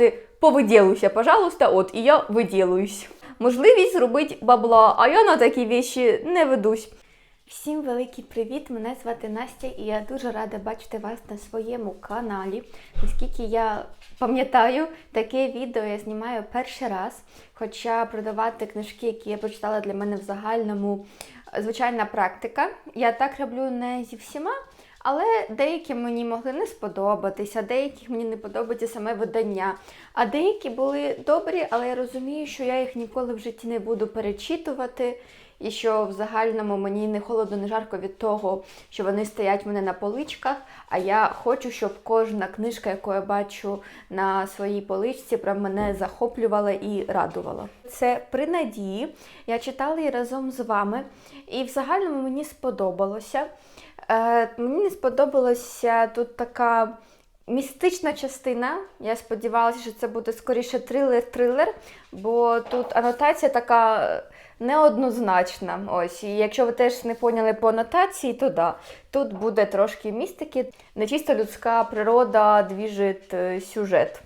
Ти повиділуйся, пожалуйста, от і я виділуюсь. Можливість зробити бабла, а я на такі віші не ведусь. Всім великий привіт! Мене звати Настя, і я дуже рада бачити вас на своєму каналі. Наскільки я пам'ятаю, таке відео я знімаю перший раз. Хоча продавати книжки, які я прочитала для мене в загальному звичайна практика. Я так роблю не зі всіма, але деякі мені могли не сподобатися, деяких мені не подобається саме видання. А деякі були добрі, але я розумію, що я їх ніколи в житті не буду перечитувати. І що в загальному мені не холодно, не жарко від того, що вони стоять в мене на поличках. А я хочу, щоб кожна книжка, яку я бачу на своїй поличці, прям мене захоплювала і радувала. Це при надії. Я читала її разом з вами, і в загальному мені сподобалося. Е, мені не сподобалося тут така. Містична частина. Я сподівалася, що це буде скоріше трилер-трилер, бо тут анотація така неоднозначна. Ось, і якщо ви теж не поняли по анотації, то да, тут буде трошки містики, не чисто людська природа двіжить е, сюжет.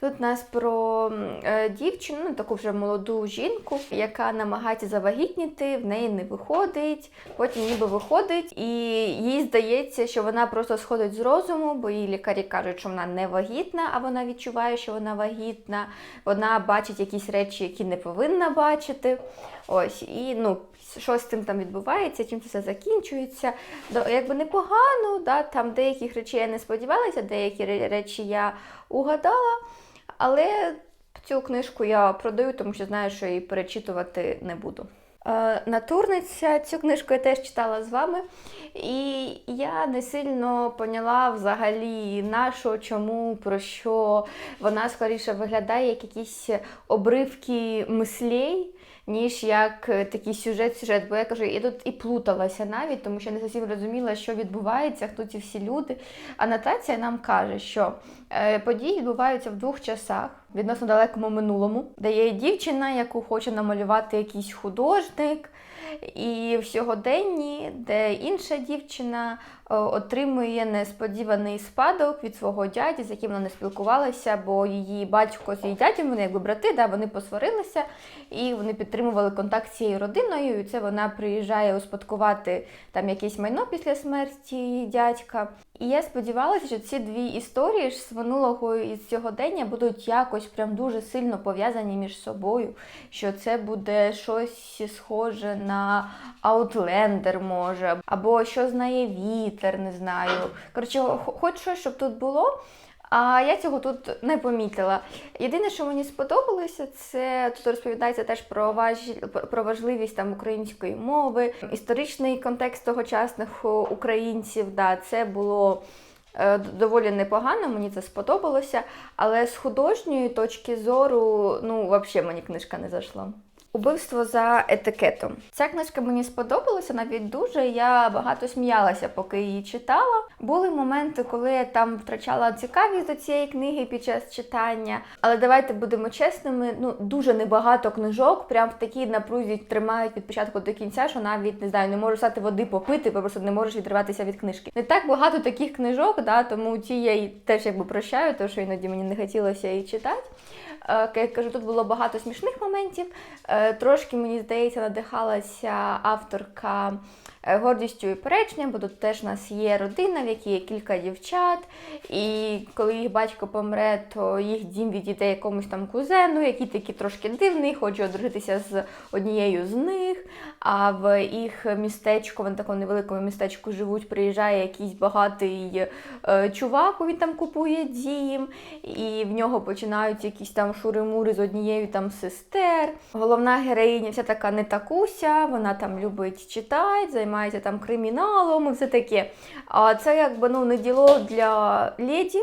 Тут у нас про е, дівчину, ну, таку вже молоду жінку, яка намагається завагітніти, в неї не виходить, потім ніби виходить, і їй здається, що вона просто сходить з розуму, бо її лікарі кажуть, що вона не вагітна, а вона відчуває, що вона вагітна. Вона бачить якісь речі, які не повинна бачити. Ось, і ну, що з цим там відбувається, чим це все закінчується. Якби непогано, да, там деяких речей я не сподівалася, деякі речі я угадала. Але цю книжку я продаю, тому що знаю, що її перечитувати не буду. Е, Натурниця, цю книжку я теж читала з вами, і я не сильно поняла взагалі на що, чому, про що вона скоріше виглядає як якісь обривки мислей, ніж як е, такий сюжет-сюжет. Бо я кажу, я тут і плуталася навіть, тому що не зовсім розуміла, що відбувається, хто ці всі люди. Анотація нам каже, що е, події відбуваються в двох часах, відносно далекому минулому, де є дівчина, яку хоче намалювати якийсь художник. І в сьогоденні, де інша дівчина отримує несподіваний спадок від свого дяді, з яким вона не спілкувалася, бо її батько з її дядьком, вони якби брати, да, вони посварилися, і вони підтримували контакт з цією родиною. І це вона приїжджає успадкувати там якесь майно після смерті її дядька. І я сподівалася, що ці дві історії ж з минулого і з сьогодення будуть якось прям дуже сильно пов'язані між собою. Що це буде щось схоже на Outlander, може, або що знає вітер, не знаю. Коротше, хоч щось, щоб тут було. А я цього тут не помітила. Єдине, що мені сподобалося, це тут розповідається теж про важ... про важливість там української мови, історичний контекст тогочасних українців. Да, це було е, доволі непогано, мені це сподобалося. Але з художньої точки зору, ну, взагалі мені книжка не зайшла. Убивство за етикетом. Ця книжка мені сподобалася навіть дуже. Я багато сміялася, поки її читала. Були моменти, коли я там втрачала цікавість до цієї книги під час читання. Але давайте будемо чесними. Ну дуже небагато книжок, прям в такій напрузі тримають від початку до кінця, що навіть не знаю, не можу стати води попити, бо просто не можеш відриватися від книжки. Не так багато таких книжок, да, тому ті я й теж якби прощаю, тому що іноді мені не хотілося її читати. Е, я кажу, тут було багато смішних моментів. Е, Трошки, мені здається, надихалася авторка е, гордістю і перечням, бо тут теж у нас є родина, в якій є кілька дівчат. І коли їх батько помре, то їх дім відійде якомусь там кузену, який такий трошки дивний, хоче одружитися з однією з них. А в їх містечко, в такому невеликому містечку живуть, приїжджає якийсь багатий чувак, він там купує дім, і в нього починають якісь там шури-мури з однією там сестер. Головна героїня вся така не такуся, вона там любить читати, займається там криміналом і все таке. А це якби ну не діло для леді.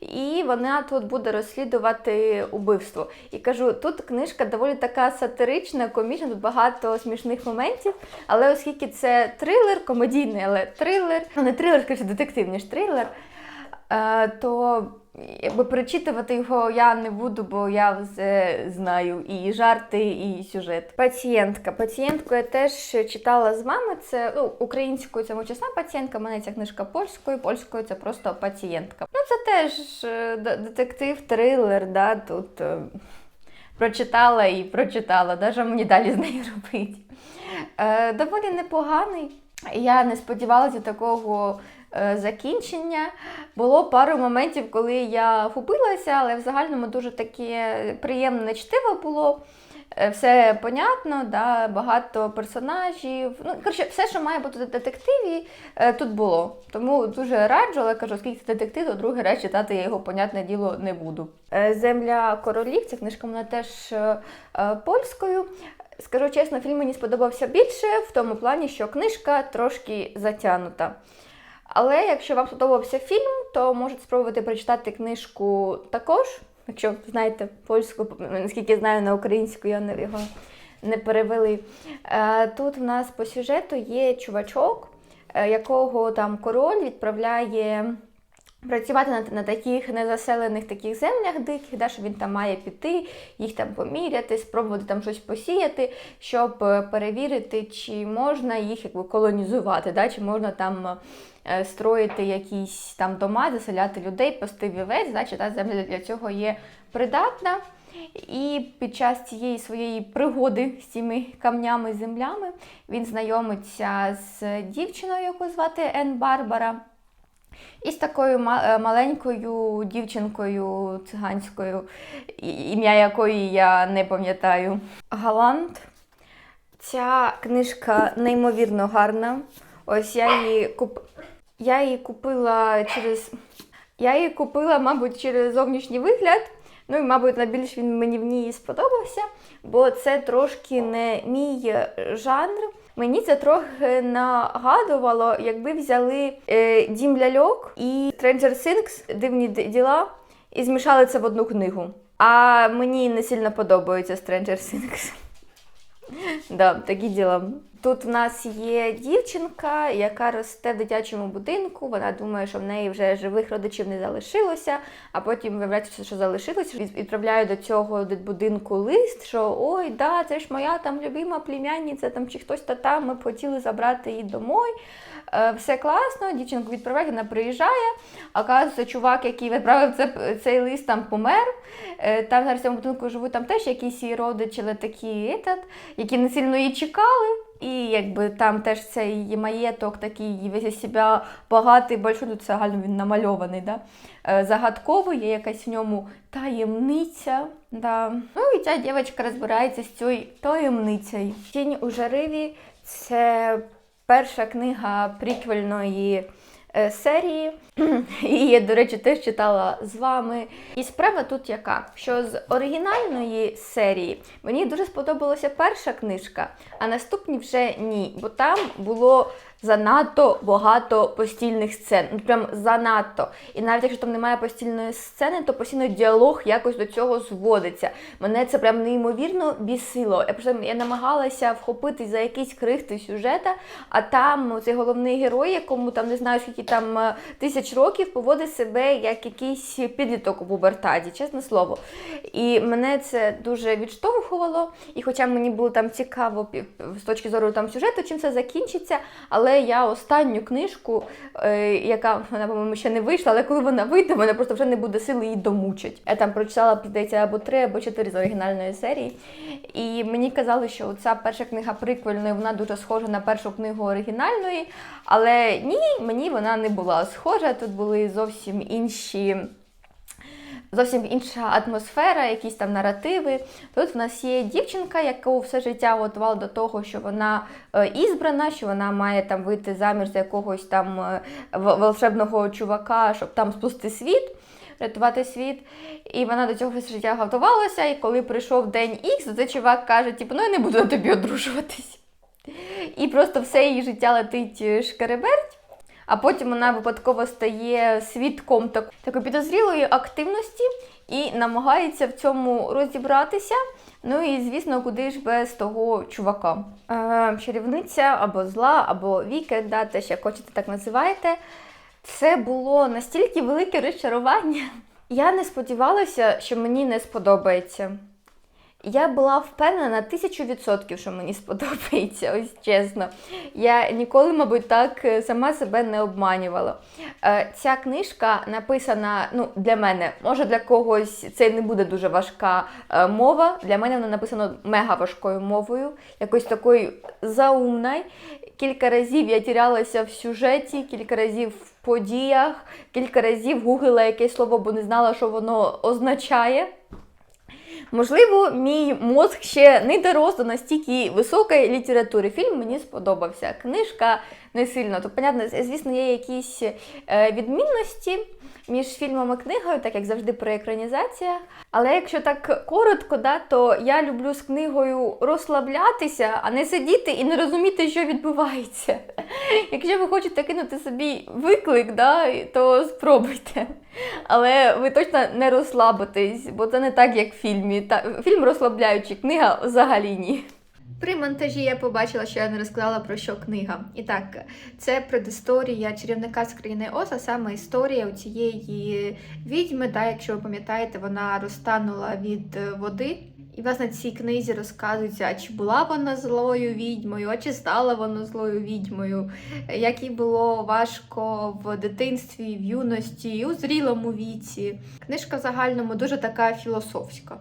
І вона тут буде розслідувати убивство. І кажу, тут книжка доволі така сатирична, комічна, тут багато смішних моментів. Але оскільки це трилер, комедійний, але трилер, ну не трилер, скоріше детектив, ніж трилер, е, то якби перечитувати його я не буду, бо я все знаю і жарти, і сюжет. Пацієнтка. Пацієнтку я теж читала з мами. Це ну, українською це мовчасна пацієнтка, мене ця книжка польською, польською це просто пацієнтка. Ну, це теж е, детектив, трилер, да, тут е, прочитала і прочитала, да, що мені далі з нею робити. Е, доволі непоганий. Я не сподівалася такого закінчення. Було пару моментів, коли я губилася, але в загальному дуже таке приємне чтиво було. Е, Все понятно, да, багато персонажів. Ну, коротше, все, що має бути в детективі, е, тут було. Тому дуже раджу, але кажу, оскільки це детектив, то другий раз читати я його, понятне діло, не буду. Е, Земля королів, ця книжка вона теж е, е, польською. Скажу чесно, фільм мені сподобався більше в тому плані, що книжка трошки затягнута. Але якщо вам сподобався фільм, то можете спробувати прочитати книжку також. Якщо знаєте польську, наскільки знаю, на українську я не його не перевели. Е, Тут в нас по сюжету є чувачок, е, якого там король відправляє працювати на, на таких незаселених таких землях диких, да, що він там має піти, їх там поміряти, спробувати там щось посіяти, щоб е, перевірити, чи можна їх якби колонізувати, да, чи можна там строїти якісь там дома, заселяти людей, пасти вівець, чи та земля для цього є придатна. І під час цієї своєї пригоди з цими камнями землями він знайомиться з дівчиною, яку звати Ен Барбара. І з такою е, маленькою дівчинкою циганською, ім'я якої я не пам'ятаю. Галант. Ця книжка неймовірно гарна. Ось я її куп... я її купила через. Я її купила, мабуть, через зовнішній вигляд. Ну і, мабуть, найбільш він мені в ній сподобався, бо це трошки не мій е, жанр. Мені це трохи нагадувало, якби взяли е, Дім ляльок і Stranger Things, дивні діла, і змішали це в одну книгу. А мені не сильно подобається Stranger Things. Да, такі діла. Тут в нас є дівчинка, яка росте в дитячому будинку. Вона думає, що в неї вже живих родичів не залишилося, а потім виявляється, що залишилося. Від- Відправляє до цього будинку лист, що ой, да, це ж моя там любима племянниця, там чи хтось та там, ми б хотіли забрати її домой. Е, Все класно, дівчинку відправляють, вона приїжджає. Оказується, чувак, який відправив це, цей лист, там помер. Е, Там в цьому будинку живуть там теж якісь її родичі, але такі, етат, які не сильно її чекали. І якби там теж цей її маєток такий весь себе багатий, большой, тут загально він намальований, да? Е, загадковий, є якась в ньому таємниця. Да. Ну і ця дівчинка розбирається з цією таємницею. Тінь у жариві це перша книга приквельної е, серії. І до речі, теж читала з вами. І справа тут яка? Що з оригінальної серії мені дуже сподобалася перша книжка, а наступні вже ні. Бо там було занадто багато постільних сцен. Ну прям занадто. І навіть якщо там немає постільної сцени, то постійно діалог якось до цього зводиться. Мене це прям неймовірно бісило. Я просто я намагалася вхопитись за якісь крихти сюжета, а там цей головний герой, якому там не знаю скільки там е, тисяч років, поводить себе як якийсь підліток у пубертаді, чесне слово. І мене це дуже відштовхувало. І хоча мені було там цікаво з точки зору там сюжету, чим це закінчиться, але я останню книжку, е, яка вона, по-моєму, ще не вийшла, але коли вона вийде, мене просто вже не буде сили її домучить. Я там прочитала, здається, або три, або чотири з оригінальної серії. І мені казали, що ця перша книга приквельної, вона дуже схожа на першу книгу оригінальної. Але ні, мені вона не була схожа. Тут були зовсім інші. Зовсім інша атмосфера, якісь там наративи. Тут в нас є дівчинка, яку все життя готувала до того, що вона е, ізбрана, що вона має там вийти заміж за якогось там е, волшебного чувака, щоб там спусти світ, рятувати світ. І вона до цього все життя готувалася. І коли прийшов день Х, то цей чувак каже: типу, ну я не буду на тобі одружуватись. І просто все її життя летить е, шкереберть. А потім вона випадково стає свідком так- такої підозрілої активності і намагається в цьому розібратися. Ну і звісно, куди ж без того чувака. Е, чарівниця або зла, або вікенд, да, теж як хочете так називаєте. Це було настільки велике розчарування. Я не сподівалася, що мені не сподобається. Я була впевнена на тисячу відсотків, що мені сподобається, ось чесно. Я ніколи, мабуть, так е, сама себе не обманювала. Е, Ця книжка написана ну, для мене, може для когось це не буде дуже важка е, мова. Для мене вона написана мега важкою мовою, якось такою заумною. Кілька разів я тірялася в сюжеті, кілька разів в подіях, кілька разів гуглила якесь слово, бо не знала, що воно означає. Можливо, мій мозг ще не дорос до настільки високої літератури. Фільм мені сподобався. Книжка не сильно. То, понятно, звісно, є якісь е, відмінності між фільмом і книгою, так як завжди при екранізаціях. Але якщо так коротко, да, то я люблю з книгою розслаблятися, а не сидіти і не розуміти, що відбувається. Якщо ви хочете кинути собі виклик, да, то спробуйте. Але ви точно не розслабитесь, бо це не так, як в фільмі. Фільм розслабляючий, книга взагалі ні. При монтажі я побачила, що я не розказала про що книга. І так, це предісторія чарівника з країни Оз, а саме історія у цієї відьми. Да, якщо ви пам'ятаєте, вона розтанула від е, води. І власне в цій книзі розказується, чи була вона злою відьмою, а чи стала вона злою відьмою, як їй було важко в дитинстві, в юності, у зрілому віці. Книжка в загальному дуже така філософська.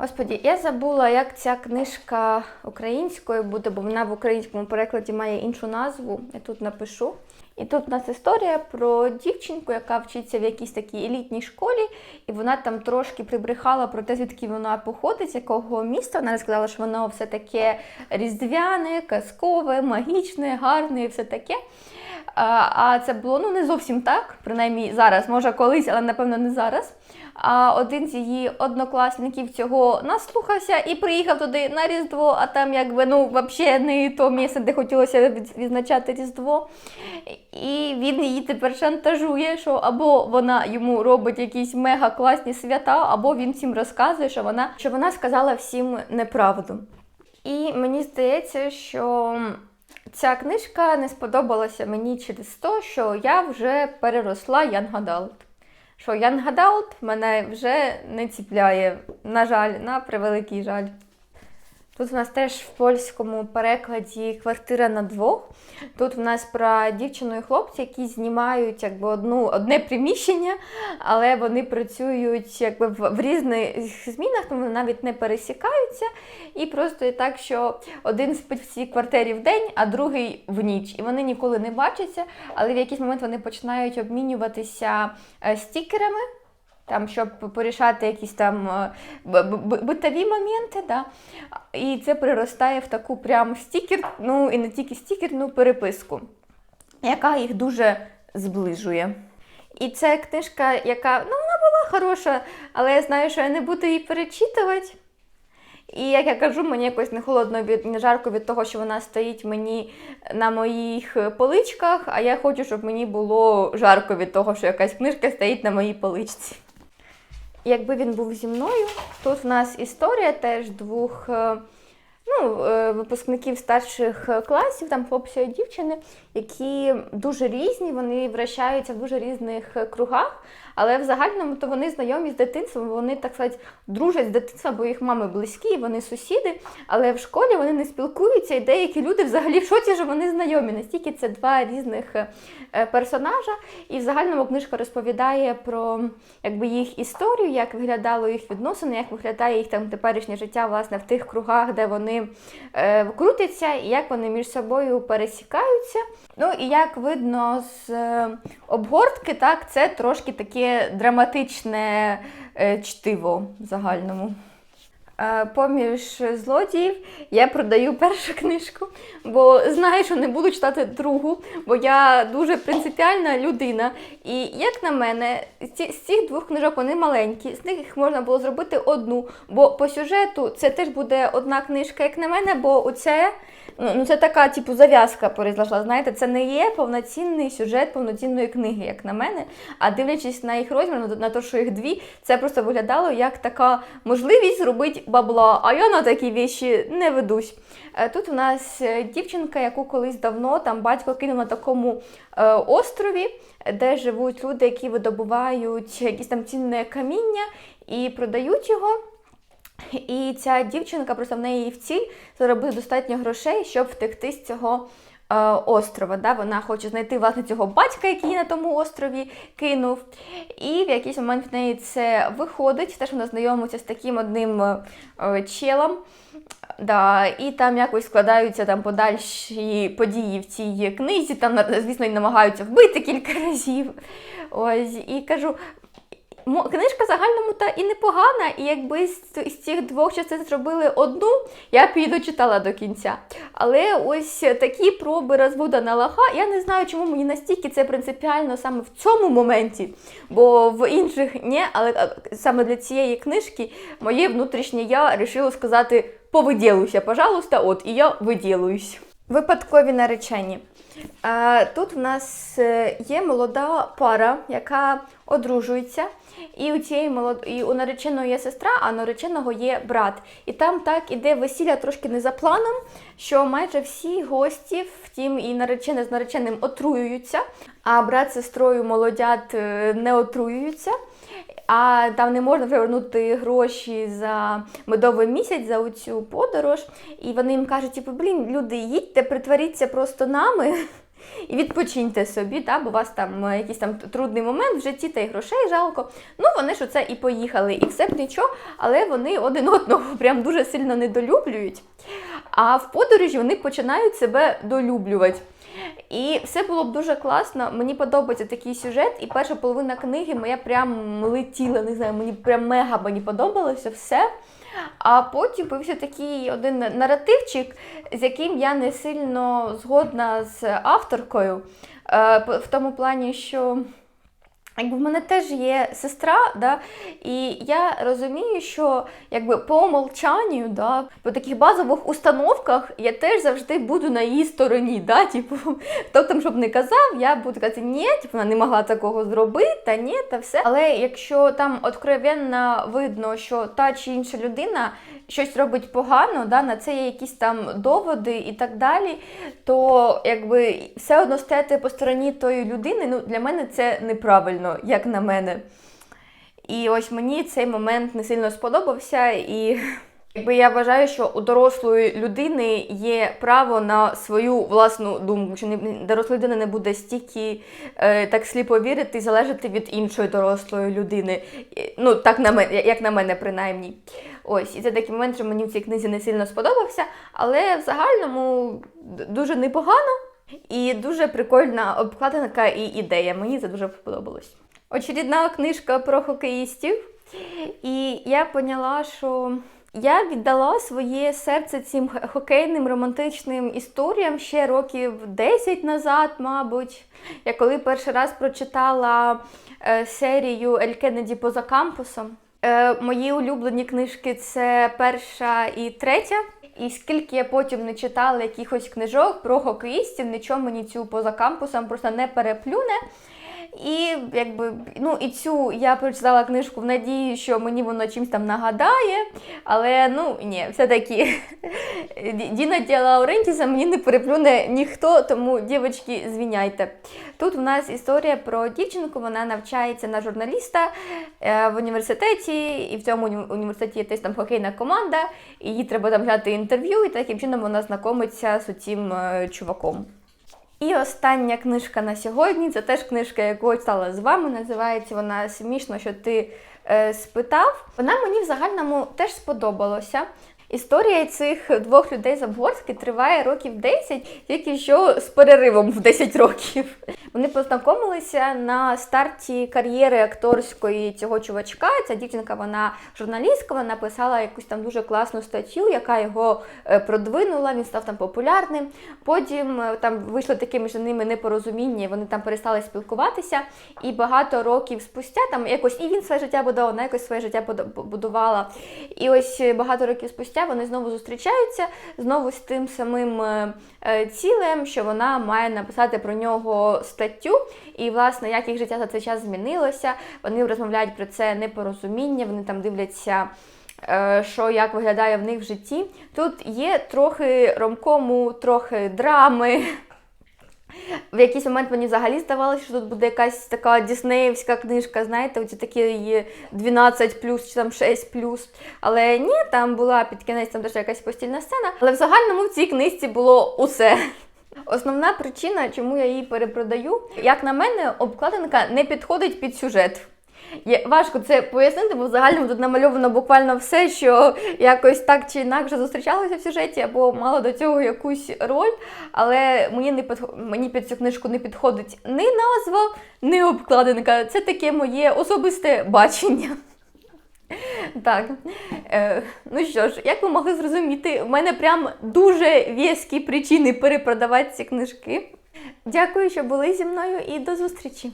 Господі, я забула, як ця книжка українською буде, бо вона в українському перекладі має іншу назву. Я тут напишу. І тут у нас історія про дівчинку, яка вчиться в якійсь такій елітній школі, і вона там трошки прибрехала про те, звідки вона походить, з якого міста. Вона сказала, що воно все таке різдвяне, казкове, магічне, гарне і все таке. А, це було ну не зовсім так, принаймні зараз, може колись, але напевно не зараз. А один з її однокласників цього наслухався і приїхав туди на Різдво, а там якби ну взагалі не то місце, де хотілося відзначати Різдво. І він її тепер шантажує, що або вона йому робить якісь мега класні свята, або він всім розказує, що вона, що вона сказала всім неправду. І мені здається, що ця книжка не сподобалася мені через те, що я вже переросла Young Adult. Що Young Adult мене вже не ціпляє, на жаль, на превеликий жаль. Тут у нас теж в польському перекладі квартира на двох. Тут в нас про дівчину і хлопця, які знімають якби одну, одне приміщення, але вони працюють якби в, в різних змінах, тому вони навіть не пересікаються. І просто є так, що один спить в цій квартирі в день, а другий в ніч. І вони ніколи не бачаться, але в якийсь момент вони починають обмінюватися е, стікерами. Там, щоб порішати якісь там е, битові моменти, да. і це приростає в таку прям стікер, ну і не тільки стікерну переписку, яка їх дуже зближує. І це книжка, яка ну, вона була хороша, але я знаю, що я не буду її перечитувати. І як я кажу, мені якось не холодно від не жарко від того, що вона стоїть мені на моїх поличках, а я хочу, щоб мені було жарко від того, що якась книжка стоїть на моїй поличці. Якби він був зі мною, тут в нас історія теж двох е, ну, е, випускників старших класів, там хлопця і дівчини, які дуже різні, вони вращаються в дуже різних кругах, але в загальному то вони знайомі з дитинством, вони, так сказати, дружать з дитинства, бо їх мами близькі, вони сусіди, але в школі вони не спілкуються, і деякі люди взагалі в шоці, що вони знайомі. Настільки це два різних е, персонажа. І в загальному книжка розповідає про якби, їх історію, як виглядало їх відносини, як виглядає їх там теперішнє життя власне, в тих кругах, де вони е, крутяться, і як вони між собою пересікаються. Ну і як видно з е, обгортки, так, це трошки таке драматичне е, чтиво загальному. Е, Поміж злодіїв я продаю першу книжку, бо знаю, що не буду читати другу, бо я дуже принципіальна людина. І як на мене, з цих двох книжок вони маленькі, з них можна було зробити одну, бо по сюжету це теж буде одна книжка, як на мене, бо оце. Ну, ну, це така, типу, зав'язка произошла. Знаєте, це не є повноцінний сюжет повноцінної книги, як на мене. А дивлячись на їх розмір, на те, що їх дві, це просто виглядало як така можливість зробити бабла, а я на такі віші не ведусь. Е, Тут у нас е, дівчинка, яку колись давно там батько кинув на такому е, острові, де живуть люди, які видобувають якісь там цінне каміння і продають його. І ця дівчинка просто в неї в ціль заробити достатньо грошей, щоб втекти з цього острова. Да? Вона хоче знайти власне цього батька, який на тому острові кинув. І в якийсь момент в неї це виходить. Теж вона знайомиться з таким одним е, е, челом. Да, і там якось складаються там подальші події в цій книзі. Там, звісно, і намагаються вбити кілька разів. Ось, і кажу, Книжка загальному та і непогана, і якби з цих двох частин зробили одну, я б її дочитала до кінця. Але ось такі проби розвода на лоха, я не знаю, чому мені настільки це принципіально саме в цьому моменті, бо в інших ні, але е, саме для цієї книжки моє внутрішнє я вирішило сказати повиділуйся, пожалуйста, от і я виділуюсь. Випадкові наречені. Е, Тут в нас е, є молода пара, яка одружується. І у цієї молод... і у нареченої є сестра, а нареченого є брат. І там так іде весілля трошки не за планом, що майже всі гості, втім і наречене з нареченим отруюються, а брат з сестрою молодят е, не отруюються. А там не можна повернути гроші за медовий місяць за цю подорож. І вони їм кажуть, типу, блін, люди, їдьте, притворіться просто нами. І відпочиньте собі, та, бо у вас там е, якийсь там трудний момент в житті та й грошей жалко. Ну, вони ж оце і поїхали, і все б нічого, але вони один одного прям дуже сильно недолюблюють. А в подорожі вони починають себе долюблювати. І все було б дуже класно. Мені подобається такий сюжет, і перша половина книги моя прям летіла, не знаю, мені прям мега мені подобалося все. А потім появився такий один наративчик, з яким я не сильно згодна з авторкою. Е, В тому плані, що якби в мене теж є сестра, да, і я розумію, що якби по умолчанню, да, по таких базових установках я теж завжди буду на її стороні. Да, типу, хто там щоб не казав, я буду казати, ні, типу, вона не могла такого зробити, та ні, та все. Але якщо там откровенно видно, що та чи інша людина щось робить погано, да, на це є якісь там доводи і так далі, то якби все одно стояти по стороні тої людини, ну для мене це неправильно, як на мене. І ось мені цей момент не сильно сподобався, і якби я вважаю, що у дорослої людини є право на свою власну думку, що доросла людина не буде стільки е, так сліпо вірити і залежати від іншої дорослої людини. Ну, так на мене, як на мене, принаймні. Ось, і це такий момент, що мені в цій книзі не сильно сподобався, але в загальному дуже непогано і дуже прикольна обкладинка і ідея. Мені це дуже сподобалось. Очередна книжка про хокеїстів. І я поняла, що я віддала своє серце цим хокейним романтичним історіям ще років 10 назад, мабуть. Я коли перший раз прочитала е, серію Ель Кеннеді поза кампусом. Е, мої улюблені книжки це перша і третя. І скільки я потім не читала якихось книжок про хокеїстів, нічого мені цю поза кампусом просто не переплюне. І якби ну і цю я прочитала книжку в надії, що мені воно чимось там нагадає. Але ну ні, все-таки Ді- Діна Діа Лаурентіса мені не переплюне ніхто, тому дівчатки, звіняйте. Тут в нас історія про дівчинку, вона навчається на журналіста е, в університеті, і в цьому університеті є теж там хокейна команда, і їй треба там взяти інтерв'ю, і таким чином вона знайомиться з цим чуваком. І остання книжка на сьогодні це теж книжка, яку я читала з вами. Називається вона Смішно, що ти е, спитав. Вона мені в загальному теж сподобалася. Історія цих двох людей з Обгорськи триває років 10, тільки що з переривом в 10 років. Вони познайомилися на старті кар'єри акторської цього чувачка. Ця дівчинка, вона журналістка, вона написала якусь там дуже класну статтю, яка його е, продвинула, він став там популярним. Потім е, там вийшло таке між ними непорозуміння, вони там перестали спілкуватися. І багато років спустя там якось і він своє життя будував, вона якось своє життя будувала. І ось е, багато років спустя вони знову зустрічаються, знову з тим самим е, е, цілем, що вона має написати про нього статтю. І, власне, як їх життя за цей час змінилося. Вони розмовляють про це непорозуміння, вони там дивляться е, що як виглядає в них в житті. Тут є трохи ромкому, трохи драми. В якийсь момент мені взагалі здавалося, що тут буде якась така діснеївська книжка, знаєте, оці такі є 12 чи там 6 плюс. Але ні, там була під кінець там теж якась постільна сцена. Але в загальному в цій книжці було усе. Основна причина, чому я її перепродаю, як на мене, обкладинка не підходить під сюжет. Є, важко це пояснити, бо в загальному тут намальовано буквально все, що якось так чи інакше зустрічалося в сюжеті, або мало до цього якусь роль. Але мені не підх... мені під цю книжку не підходить ні назва, ні обкладинка. Це таке моє особисте бачення. Так, е, ну що ж, як ви могли зрозуміти, в мене прям дуже в'язкі причини перепродавати ці книжки. Дякую, що були зі мною і до зустрічі!